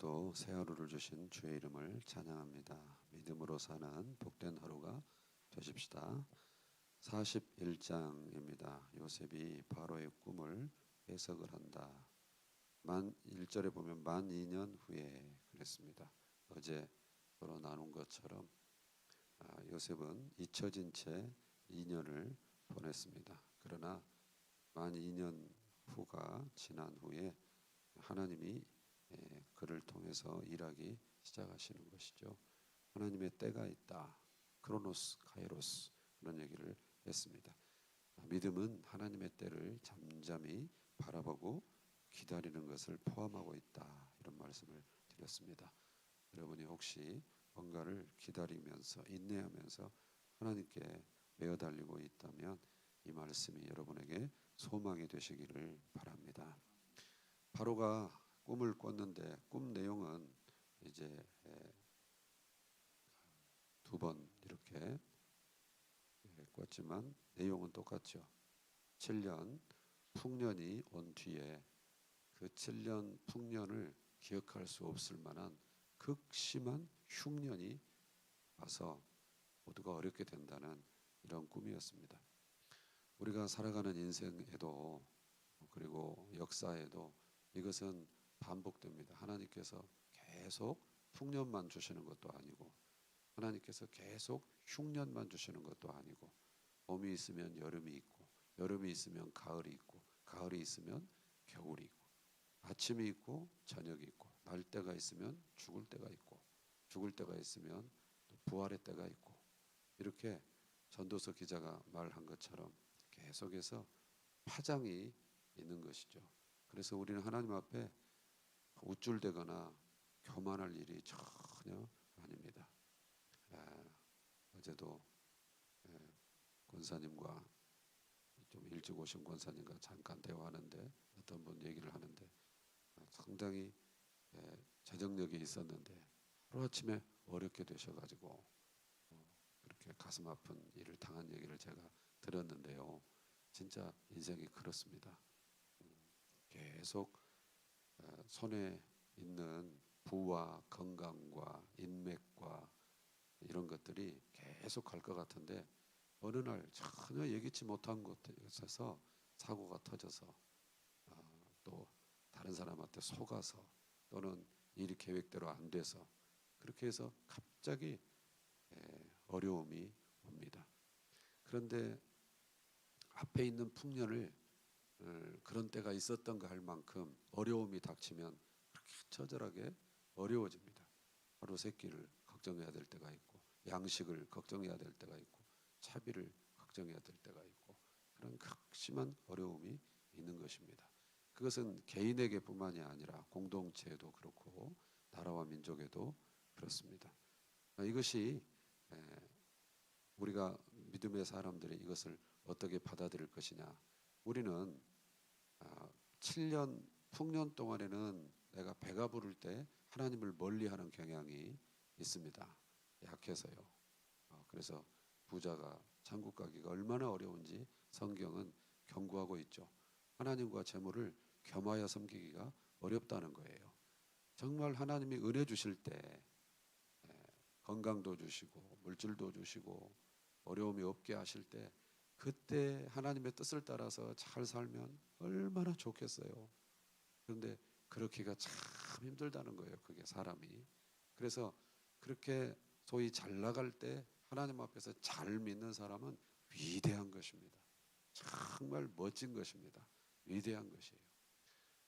오늘도 새 하루를 주신 주의 이름을 찬양합니다. 믿음으로 사는 복된 하루가 되십시다. 41장입니다. 요셉이 바로의 꿈을 해석을 한다. 만 1절에 보면 만 2년 후에 그랬습니다. 어제 서로 나눈 것처럼 아, 요셉은 잊혀진 채 2년을 보냈습니다. 그러나 만 2년 후가 지난 후에 하나님이 예, 그를 통해서 일하기 시작하시는 것이죠. 하나님의 때가 있다. 크로노스, 카이로스 그런 얘기를 했습니다. 아, 믿음은 하나님의 때를 잠잠히 바라보고 기다리는 것을 포함하고 있다. 이런 말씀을 드렸습니다. 여러분이 혹시 뭔가를 기다리면서 인내하면서 하나님께 매어 달리고 있다면 이 말씀이 여러분에게 소망이 되시기를 바랍니다. 바로가 꿈을 꿨는데 꿈 내용은 이제 두 번 이렇게 꿨지만 내용은 똑같죠. 7년 풍년이 온 뒤에 그 7년 풍년을 기억할 수 없을 만한 극심한 흉년이 와서 모두가 어렵게 된다는 이런 꿈이었습니다. 우리가 살아가는 인생에도 그리고 역사에도 이것은 반복됩니다. 하나님께서 계속 풍년만 주시는 것도 아니고 하나님께서 계속 흉년만 주시는 것도 아니고 봄이 있으면 여름이 있고 여름이 있으면 가을이 있고 가을이 있으면 겨울이 있고 아침이 있고 저녁이 있고 날 때가 있으면 죽을 때가 있고 죽을 때가 있으면 부활의 때가 있고 이렇게 전도서 기자가 말한 것처럼 계속해서 파장이 있는 것이죠. 그래서 우리는 하나님 앞에 우쭐대거나 교만할 일이 전혀 아닙니다. 아, 어제도 에, 권사님과 좀 일찍 오신 권사님과 잠깐 대화하는데 어떤 분 얘기를 하는데 아, 상당히 에, 재정력이 있었는데 하루아침에 어렵게 되셔가지고 어, 그렇게 가슴 아픈 일을 당한 얘기를 제가 들었는데요. 진짜 인생이 그렇습니다. 음, 계속 어, 손에 있는 부와 건강과 인맥과 이런 것들이 계속 갈 것 같은데 어느 날 전혀 예기치 못한 곳에서 사고가 터져서 어, 또 다른 사람한테 속아서 또는 일이 계획대로 안 돼서 그렇게 해서 갑자기 어려움이 옵니다. 그런데 앞에 있는 풍년을 어, 그런 때가 있었던가 할 만큼 어려움이 닥치면 그렇게 처절하게 어려워집니다. 하루 세 끼를 걱정해야 될 때가 있고 양식을 걱정해야 될 때가 있고 차비를 걱정해야 될 때가 있고 그런 극심한 어려움이 있는 것입니다. 그것은 개인에게뿐만이 아니라 공동체에도 그렇고 나라와 민족에도 그렇습니다. 이것이 우리가 믿음의 사람들이 이것을 어떻게 받아들일 것이냐. 우리는 7년 아, 풍년 동안에는 내가 배가 부를 때 하나님을 멀리하는 경향이 있습니다. 약해서요. 어, 그래서 부자가 천국 가기가 얼마나 어려운지 성경은 경고하고 있죠. 하나님과 재물을 겸하여 섬기기가 어렵다는 거예요. 정말 하나님이 은혜 주실 때 건강도 주시고 물질도 주시고 어려움이 없게 하실 때 그때 하나님의 뜻을 따라서 잘 살면 얼마나 좋겠어요. 그런데 그렇게가 참 힘들다는 거예요. 그게 사람이. 그래서 그렇게 소위 잘 나갈 때 하나님 앞에서 잘 믿는 사람은 위대한 것입니다. 정말 멋진 것입니다. 위대한 것이에요.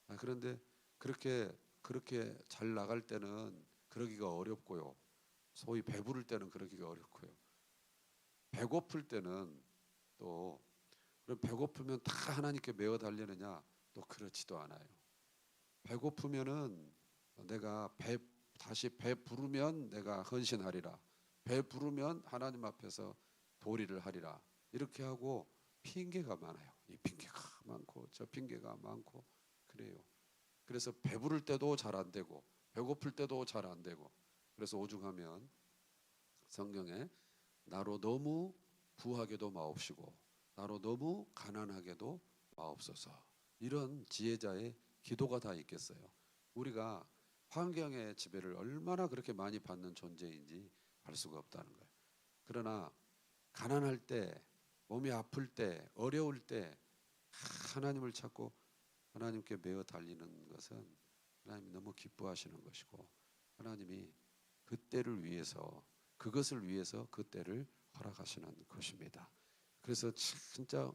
아, 그런데 그렇게 그렇게 잘 나갈 때는 그러기가 어렵고요. 소위 배부를 때는 그러기가 어렵고요. 배고플 때는 또 그럼 배고프면 다 하나님께 메어 달리느냐? 또 그렇지도 않아요. 배고프면은 내가 배 다시 배 부르면 내가 헌신하리라. 배 부르면 하나님 앞에서 도리를 하리라. 이렇게 하고 핑계가 많아요. 이 핑계가 많고 저 핑계가 많고 그래요. 그래서 배부를 때도 잘 안 되고 배고플 때도 잘 안 되고 그래서 오죽하면 성경에 나로 너무 부하게도 마옵시고 나로 너무 가난하게도 마옵소서 이런 지혜자의 기도가 다 있겠어요. 우리가 환경의 지배를 얼마나 그렇게 많이 받는 존재인지 알 수가 없다는 거예요. 그러나 가난할 때, 몸이 아플 때, 어려울 때 하나님을 찾고 하나님께 매어 달리는 것은 하나님이 너무 기뻐하시는 것이고 하나님이 그 때를 위해서 그것을 위해서 그 때를 허락하시는 것입니다. 그래서 진짜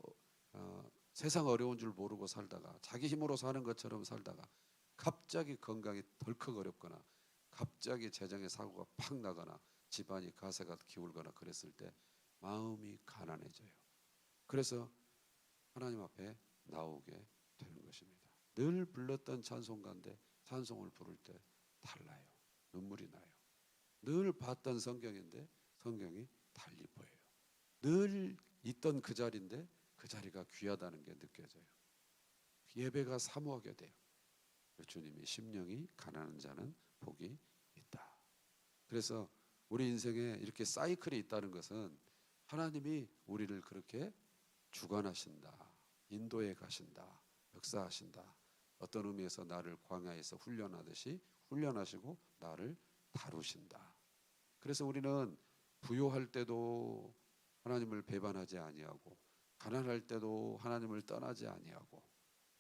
어, 세상 어려운 줄 모르고 살다가 자기 힘으로 사는 것처럼 살다가 갑자기 건강이 덜컥 어렵거나 갑자기 재정의 사고가 팍 나거나 집안이 가세가 기울거나 그랬을 때 마음이 가난해져요. 그래서 하나님 앞에 나오게 되는 것입니다. 늘 불렀던 찬송가인데 찬송을 부를 때 달라요. 눈물이 나요. 늘 봤던 성경인데 성경이 달리 보여요. 늘 있던 그 자리인데 그 자리가 귀하다는 게 느껴져요. 예배가 사모하게 돼요. 주님이 심령이 가난한 자는 복이 있다. 그래서 우리 인생에 이렇게 사이클이 있다는 것은 하나님이 우리를 그렇게 주관하신다. 인도해 가신다. 역사하신다. 어떤 의미에서 나를 광야에서 훈련하듯이 훈련하시고 나를 다루신다. 그래서 우리는 부요할 때도 하나님을 배반하지 아니하고 가난할 때도 하나님을 떠나지 아니하고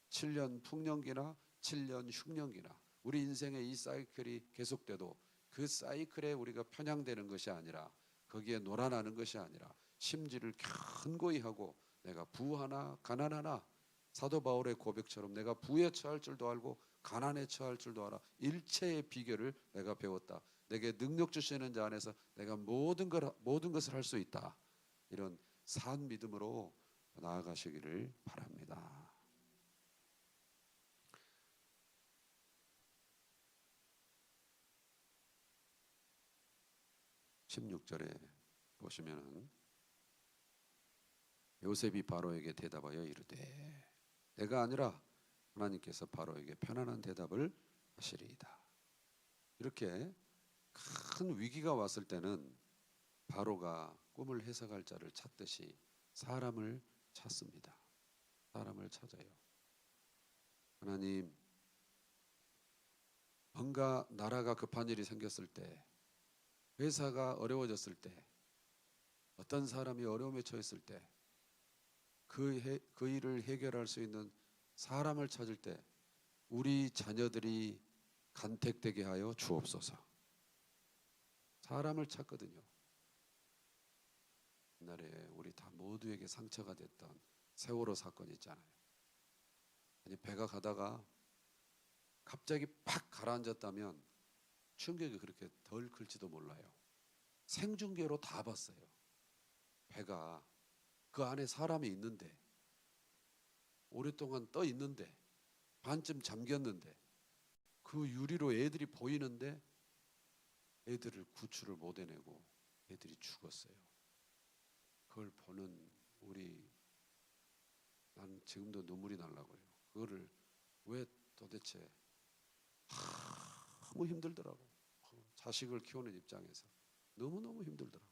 7년 풍년기나 7년 흉년기나 우리 인생의 이 사이클이 계속돼도 그 사이클에 우리가 편향되는 것이 아니라 거기에 놀아나는 것이 아니라 심지를 견고히 하고 내가 부하나 가난하나 사도 바울의 고백처럼 내가 부에 처할 줄도 알고 가난에 처할 줄도 알아 일체의 비결을 내가 배웠다. 내게 능력 주시는 자 안에서 내가 모든 걸 모든 것을 할 수 있다. 이런 산 믿음으로 나아가시기를 바랍니다. 16절에 보시면은 요셉이 바로에게 대답하여 이르되 내가 아니라 하나님께서 바로에게 편안한 대답을 하시리이다. 이렇게 큰 위기가 왔을 때는 바로가 꿈을 해석할 자를 찾듯이 사람을 찾습니다. 사람을 찾아요. 하나님, 뭔가 나라가 급한 일이 생겼을 때, 회사가 어려워졌을 때, 어떤 사람이 어려움에 처했을 때, 그, 해, 그 일을 해결할 수 있는 사람을 찾을 때, 우리 자녀들이 간택되게 하여 주옵소서. 사람을 찾거든요. 옛날에 우리 다 모두에게 상처가 됐던 세월호 사건 있잖아요. 아니 배가 가다가 갑자기 팍 가라앉았다면 충격이 그렇게 덜 클지도 몰라요. 생중계로 다 봤어요. 배가 그 안에 사람이 있는데 오랫동안 떠 있는데 반쯤 잠겼는데 그 유리로 애들이 보이는데 애들을 구출을 못 해내고 애들이 죽었어요. 그걸 보는 우리 난 지금도 눈물이 날라고요. 그거를 왜 도대체 너무 힘들더라고. 자식을 키우는 입장에서 너무 너무 힘들더라고.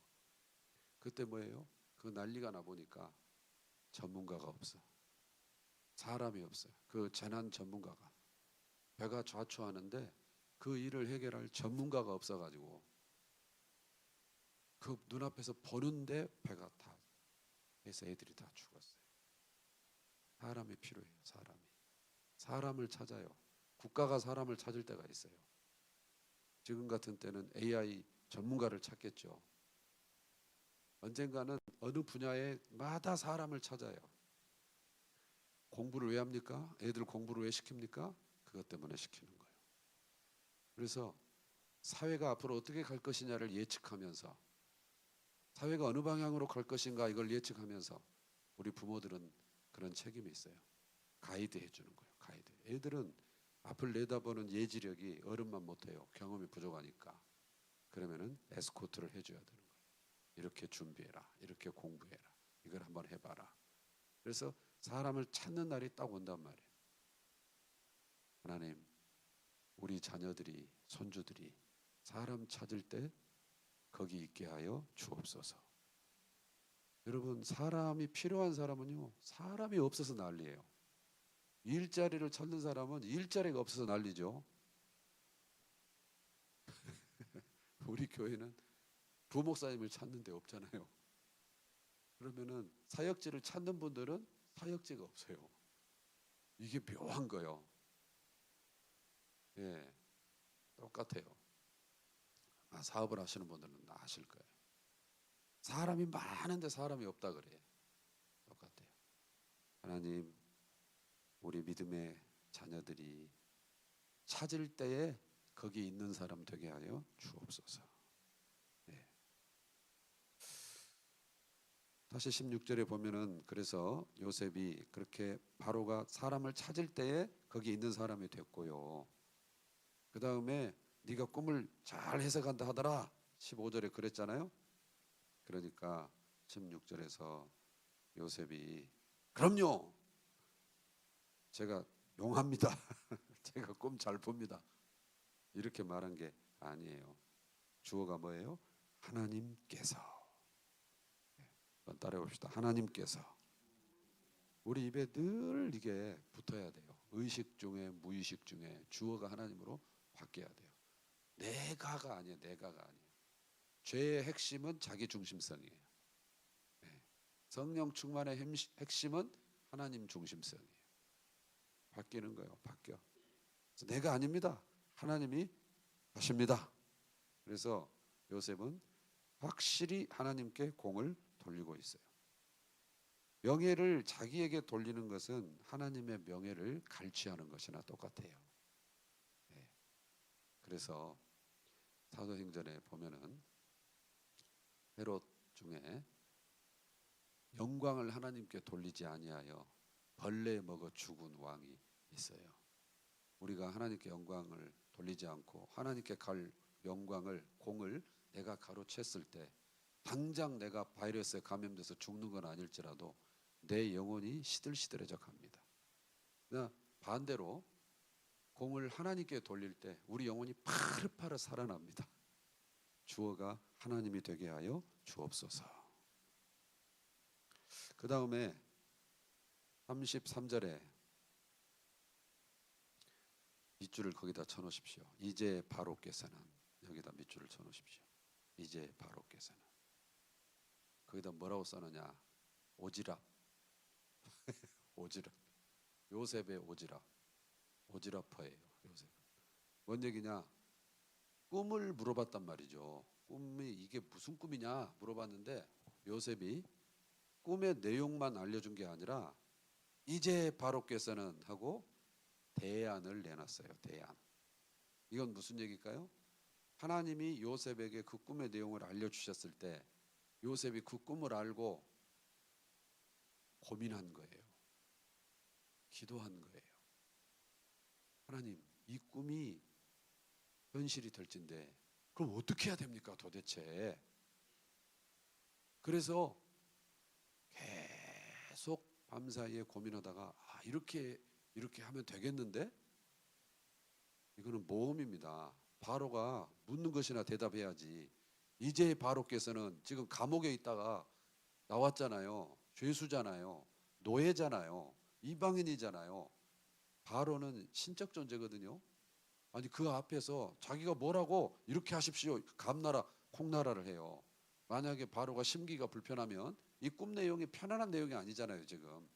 그때 뭐예요? 그 난리가 나 보니까 전문가가 없어. 사람이 없어요. 그 재난 전문가가 배가 좌초하는데 그 일을 해결할 전문가가 없어가지고 그 눈앞에서 보는데 배가 다 해서 애들이 다 죽었어요. 사람이 필요해요. 사람이 사람을 찾아요. 국가가 사람을 찾을 때가 있어요. 지금 같은 때는 AI 전문가를 찾겠죠. 언젠가는 어느 분야에 마다 사람을 찾아요. 공부를 왜 합니까? 애들 공부를 왜 시킵니까? 그것 때문에 시키는 거예요. 그래서 사회가 앞으로 어떻게 갈 것이냐를 예측하면서 사회가 어느 방향으로 갈 것인가 이걸 예측하면서 우리 부모들은 그런 책임이 있어요. 가이드 해주는 거예요. 가이드. 애들은 앞을 내다보는 예지력이 어른만 못해요. 경험이 부족하니까. 그러면은 에스코트를 해줘야 되는 거예요. 이렇게 준비해라. 이렇게 공부해라. 이걸 한번 해봐라. 그래서 사람을 찾는 날이 딱 온단 말이에요. 하나님, 우리 자녀들이 손주들이 사람 찾을 때 거기 있게 하여 주옵소서. 여러분 사람이 필요한 사람은요 사람이 없어서 난리예요. 일자리를 찾는 사람은 일자리가 없어서 난리죠. 우리 교회는 부목사님을 찾는 데 없잖아요. 그러면은 사역지를 찾는 분들은 사역지가 없어요. 이게 묘한 거요. 예, 똑같아요. 아, 사업을 하시는 분들은 다 아실 거예요. 사람이 많은데 사람이 없다 그래요. 똑같아요. 하나님, 우리 믿음의 자녀들이 찾을 때에 거기 있는 사람 되게 하여 주옵소서. 예. 다시 16절에 보면은 그래서 요셉이 그렇게 바로가 사람을 찾을 때에 거기 있는 사람이 됐고요. 그 다음에 네가 꿈을 잘 해석한다 하더라. 15절에 그랬잖아요. 그러니까 16절에서 요셉이 그럼요. 제가 용합니다. 제가 꿈 잘 봅니다. 이렇게 말한 게 아니에요. 주어가 뭐예요? 하나님께서. 한번 따라해 봅시다. 하나님께서. 우리 입에 늘 이게 붙어야 돼요. 의식 중에 무의식 중에 주어가 하나님으로 바뀌어야 돼요. 내가가 아니에요. 내가가 아니에요. 죄의 핵심은 자기 중심성이에요. 네. 성령 충만의 핵심- 핵심은 하나님 중심성이에요. 바뀌는 거예요. 바뀌어. 내가 아닙니다. 하나님이 하십니다. 그래서 요셉은 확실히 하나님께 공을 돌리고 있어요. 명예를 자기에게 돌리는 것은 하나님의 명예를 갈취하는 것이나 똑같아요. 네. 그래서 사도행전에 보면은 헤롯 중에 영광을 하나님께 돌리지 아니하여 벌레 먹어 죽은 왕이 있어요. 우리가 하나님께 영광을 돌리지 않고 하나님께 갈 영광을 공을 내가 가로챘을 때 당장 내가 바이러스에 감염돼서 죽는 건 아닐지라도 내 영혼이 시들시들해져 갑니다. 반대로 공을 하나님께 돌릴 때 우리 영혼이 파릇파릇 살아납니다. 주어가 하나님이 되게 하여 주옵소서. 그 다음에 33절에 밑줄을 거기다 쳐놓으십시오. 이제 바로께서는 여기다 밑줄을 쳐놓으십시오. 이제 바로께서는 거기다 뭐라고 써느냐? 오지랖, 오지랖, 요셉의 오지랖, 오지랖퍼예요. 요셉. 뭔 얘기냐? 꿈을 물어봤단 말이죠. 꿈이 이게 무슨 꿈이냐 물어봤는데 요셉이 꿈의 내용만 알려준 게 아니라 이제 바로께서는 하고 대안을 내놨어요. 대안. 이건 무슨 얘기일까요? 하나님이 요셉에게 그 꿈의 내용을 알려주셨을 때 요셉이 그 꿈을 알고 고민한 거예요. 기도한 거예요. 하나님, 이 꿈이 현실이 될진데 그럼 어떻게 해야 됩니까 도대체? 그래서 계속 밤사이에 고민하다가 아, 이렇게 이렇게 하면 되겠는데 이거는 모험입니다. 바로가 묻는 것이나 대답해야지. 이제 바로께서는 지금 감옥에 있다가 나왔잖아요. 죄수잖아요. 노예잖아요. 이방인이잖아요. 바로는 신적 존재거든요. 아니 그 앞에서 자기가 뭐라고 이렇게 하십시오. 감나라 콩나라를 해요. 만약에 바로가 심기가 불편하면 이 꿈 내용이 편안한 내용이 아니잖아요, 지금.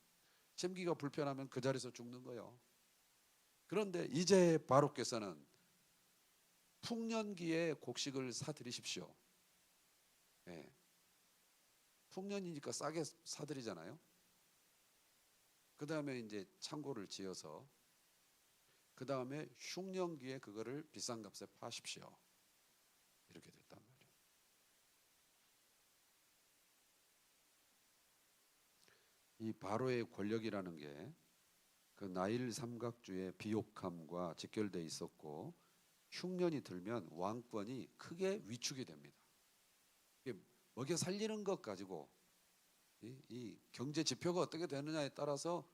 심기가 불편하면 그 자리에서 죽는 거예요. 그런데 이제 바로께서는 풍년기에 곡식을 사드리십시오. 예. 풍년이니까 싸게 사드리잖아요. 그 다음에 이제 창고를 지어서 그 다음에 흉년기에 그거를 비싼 값에 파십시오. 이렇게 됐단 말이에요. 이 바로의 권력이라는 게 그 나일 삼각주의 비옥함과 직결돼 있었고 흉년이 들면 왕권이 크게 위축이 됩니다. 먹여 살리는 것 가지고 이, 이 경제 지표가 어떻게 되느냐에 따라서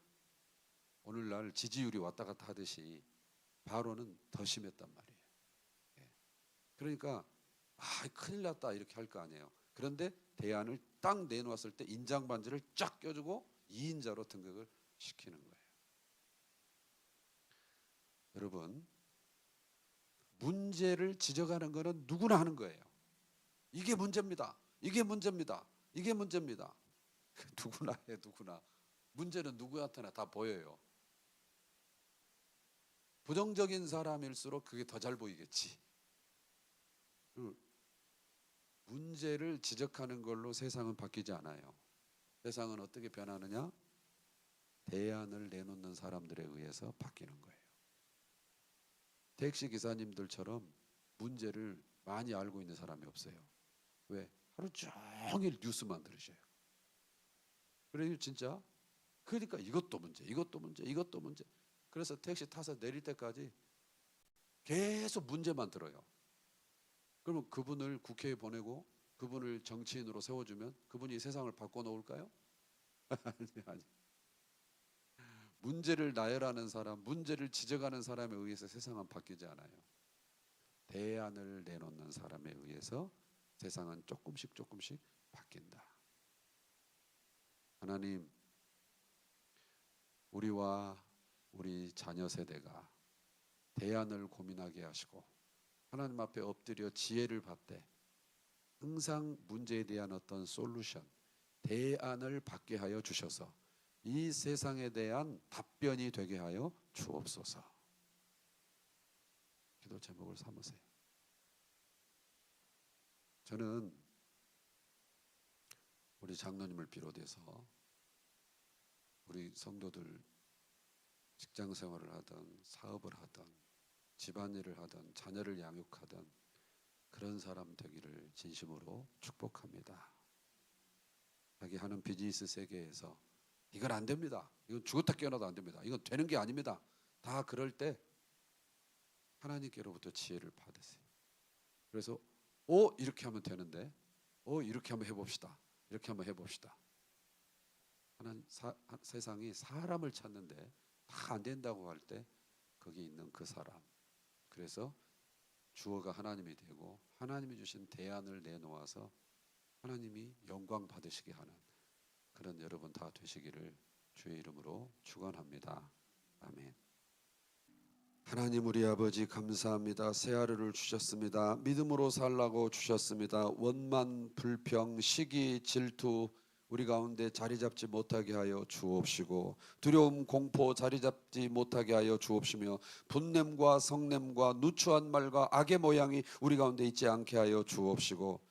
오늘날 지지율이 왔다 갔다 하듯이 바로는 더 심했단 말이에요. 예. 그러니까 아 큰일 났다 이렇게 할 거 아니에요. 그런데 대안을 딱 내놓았을 때 인장 반지를 쫙 껴주고 2인자로 등극을 시키는 거예요. 여러분 문제를 지적하는 거는 누구나 하는 거예요. 이게 문제입니다. 이게 문제입니다. 이게 문제입니다. 누구나 해 누구나. 문제는 누구한테나 다 보여요. 부정적인 사람일수록 그게 더 잘 보이겠지. 그 문제를 지적하는 걸로 세상은 바뀌지 않아요. 세상은 어떻게 변하느냐? 대안을 내놓는 사람들에 의해서 바뀌는 거예요. 택시 기사님들처럼 문제를 많이 알고 있는 사람이 없어요. 왜? 하루 종일 뉴스만 들으셔요. 그래요, 진짜. 그러니까 이것도 문제, 이것도 문제, 이것도 문제. 그래서 택시 타서 내릴 때까지 계속 문제만 들어요. 그러면 그분을 국회에 보내고 그분을 정치인으로 세워주면 그분이 세상을 바꿔놓을까요? 아니 아니. 문제를 나열하는 사람, 문제를 지적하는 사람에 의해서 세상은 바뀌지 않아요. 대안을 내놓는 사람에 의해서 세상은 조금씩 조금씩 바뀐다. 하나님, 우리와 우리 자녀 세대가 대안을 고민하게 하시고 하나님 앞에 엎드려 지혜를 받되 항상 문제에 대한 어떤 솔루션, 대안을 받게 하여 주셔서 이 세상에 대한 답변이 되게 하여 주옵소서. 기도 제목을 삼으세요. 저는 우리 장로님을 비롯해서 우리 성도들 직장 생활을 하든 사업을 하든 집안일을 하든 자녀를 양육하든 그런 사람 되기를 진심으로 축복합니다. 자기 하는 비즈니스 세계에서 이건 안 됩니다. 이건 죽었다 깨어나도 안 됩니다. 이건 되는 게 아닙니다. 다 그럴 때 하나님께로부터 지혜를 받으세요. 그래서 오 이렇게 하면 되는데 오 이렇게 한번 해봅시다. 이렇게 한번 해봅시다. 하나님 사, 세상이 사람을 찾는데 다 안 된다고 할 때 거기 있는 그 사람. 그래서 주어가 하나님이 되고 하나님이 주신 대안을 내놓아서 하나님이 영광 받으시게 하는 그런 여러분 다 되시기를 주의 이름으로 축원합니다. 아멘. 하나님 우리 아버지 감사합니다. 새 하루를 주셨습니다. 믿음으로 살라고 주셨습니다. 원만 불평 시기 질투 우리 가운데 자리 잡지 못하게 하여 주옵시고 두려움 공포 자리 잡지 못하게 하여 주옵시며 분냄과 성냄과 누추한 말과 악의 모양이 우리 가운데 있지 않게 하여 주옵시고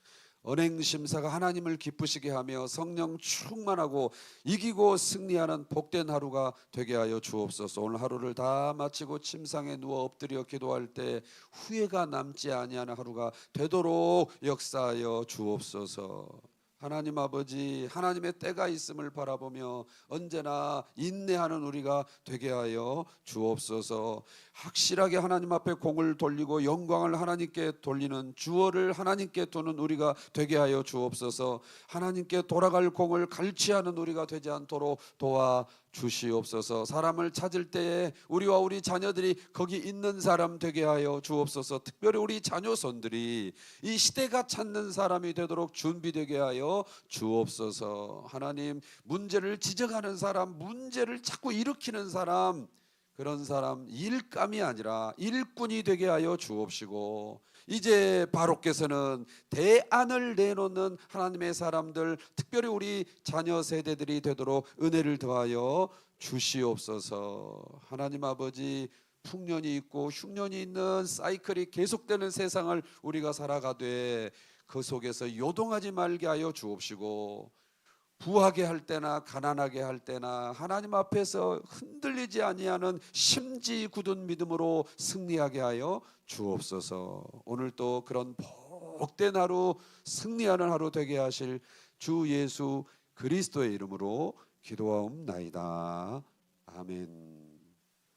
언행 심사가 하나님을 기쁘시게 하며 성령 충만하고 이기고 승리하는 복된 하루가 되게 하여 주옵소서. 오늘 하루를 다 마치고 침상에 누워 엎드려 기도할 때 후회가 남지 아니하는 하루가 되도록 역사하여 주옵소서. 하나님 아버지 하나님의 때가 있음을 바라보며 언제나 인내하는 우리가 되게 하여 주옵소서. 확실하게 하나님 앞에 공을 돌리고 영광을 하나님께 돌리는 주어를 하나님께 두는 우리가 되게 하여 주옵소서. 하나님께 돌아갈 공을 갈취하는 우리가 되지 않도록 도와 주시옵소서. 사람을 찾을 때에 우리와 우리 자녀들이 거기 있는 사람 되게 하여 주옵소서. 특별히 우리 자녀손들이 이 시대가 찾는 사람이 되도록 준비되게 하여 주옵소서. 하나님 문제를 지적하는 사람, 문제를 자꾸 일으키는 사람 그런 사람 일감이 아니라 일꾼이 되게 하여 주옵시고 이제 바로께서는 대안을 내놓는 하나님의 사람들 특별히 우리 자녀 세대들이 되도록 은혜를 더하여 주시옵소서. 하나님 아버지 풍년이 있고 흉년이 있는 사이클이 계속되는 세상을 우리가 살아가되 그 속에서 요동하지 말게 하여 주옵시고 부하게 할 때나 가난하게 할 때나 하나님 앞에서 흔들리지 아니하는 심지 굳은 믿음으로 승리하게 하여 주옵소서. 오늘 또 그런 복된 하루 승리하는 하루 되게 하실 주 예수 그리스도의 이름으로 기도하옵나이다. 아멘.